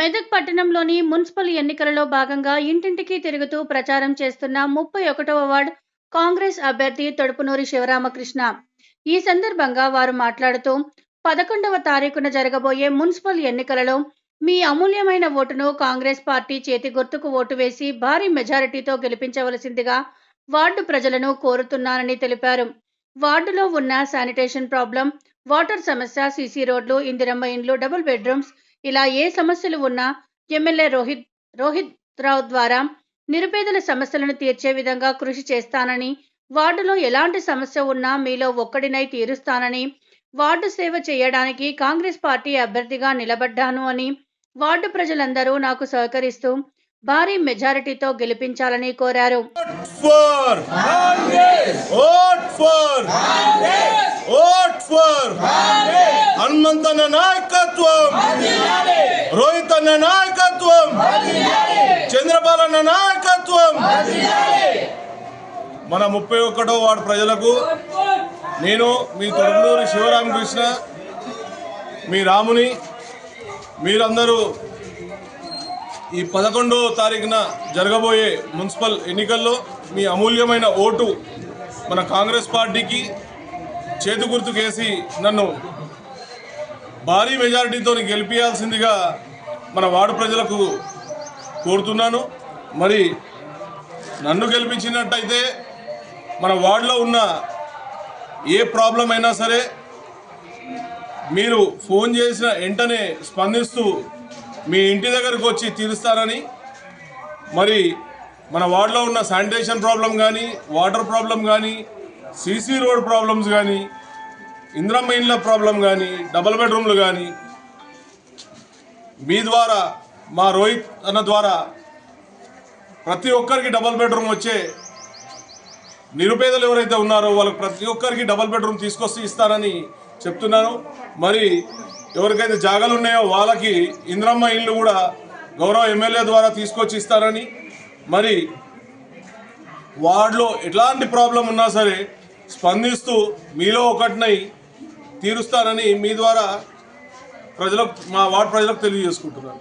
మెదక్ పట్టణంలోని మున్సిపల్ ఎన్నికలలో భాగంగా ఇంటింటికి తిరుగుతూ ప్రచారం చేస్తున్న ముప్పై ఒకటవ వార్డ్ కాంగ్రెస్ అభ్యర్థి తొడుపునూరి శివరామకృష్ణ. ఈ సందర్భంగా వారు మాట్లాడుతూ పదకొండవ తారీఖున జరగబోయే మున్సిపల్ ఎన్నికలలో మీ అమూల్యమైన ఓటును కాంగ్రెస్ పార్టీ చేతి గుర్తుకు ఓటు వేసి భారీ మెజారిటీతో గెలిపించవలసిందిగా వార్డు ప్రజలను కోరుతున్నానని తెలిపారు. వార్డులో ఉన్న శానిటేషన్ ప్రాబ్లం వాటర్ సమస్య సీసీ రోడ్లు ఇందిరమ్మ ఇండ్లు డబుల్ బెడ్రూమ్స్ ఇలా ఏ సమస్యలు ఉన్నా ఎమ్మెల్యే రోహిత్ రోహిత్ రావు ద్వారా నిరుపేదల సమస్యలను తీర్చే విధంగా కృషి చేస్తానని వార్డులో ఎలాంటి సమస్య ఉన్నా మీలో ఒక్కడినై తీరుస్తానని వార్డు సేవ చేయడానికి కాంగ్రెస్ పార్టీ అభ్యర్థిగా నిలబడ్డాను అని వార్డు ప్రజలందరూ నాకు సహకరిస్తూ భారీ మెజారిటీతో గెలిపించాలని కోరారు. for vote for నాయకత్వం. రోహిత్ అన్న నాయకత్వం. చంద్రబాలన్న నాయకత్వం. మన ముప్పై ఒకటో వార్డు ప్రజలకు నేను మీ తొడుగులూరి శివరామకృష్ణ మీ రాముని మీరందరూ ఈ పదకొండో తారీఖున జరగబోయే మున్సిపల్ ఎన్నికల్లో మీ అమూల్యమైన ఓటు మన కాంగ్రెస్ పార్టీకి చేతి గుర్తుకేసి నన్ను భారీ మెజారిటీతో గెలిపించాల్సిందిగా మన వార్డు ప్రజలకు కోరుతున్నాను. మరి నన్ను గెలిపించినట్టయితే మన వార్డులో ఉన్న ఏ ప్రాబ్లం అయినా సరే మీరు ఫోన్ చేసిన వెంటనే స్పందిస్తూ మీ ఇంటి దగ్గరకు వచ్చి తీరుస్తారని మరి మన వార్డులో ఉన్న శానిటేషన్ ప్రాబ్లం కానీ వాటర్ ప్రాబ్లం కానీ సీసీ రోడ్ ప్రాబ్లమ్స్ కానీ ఇంద్రమ్మ ఇండ్ల ప్రాబ్లం కానీ డబుల్ బెడ్రూమ్లు కానీ మీ ద్వారా మా రోహిత్ అన్న ద్వారా ప్రతి ఒక్కరికి డబుల్ బెడ్రూమ్ వచ్చే నిరుపేదలు ఎవరైతే ఉన్నారో వాళ్ళకి ప్రతి ఒక్కరికి డబుల్ బెడ్రూమ్ తీసుకొచ్చి ఇస్తానని చెప్తున్నాను. మరి ఎవరికైతే జాగాలు ఉన్నాయో వాళ్ళకి ఇంద్రమ్మ ఇల్లు కూడా గౌరవ ఎమ్మెల్యే ద్వారా తీసుకొచ్చి ఇస్తారని. మరి వార్డులో ఎట్లాంటి ప్రాబ్లం ఉన్నా సరే స్పందిస్తూ మీలో ఒకటినై తీరుస్తానని మీ ద్వారా ప్రజలకు మా వార్డు ప్రజలకు తెలియజేసుకుంటున్నాను.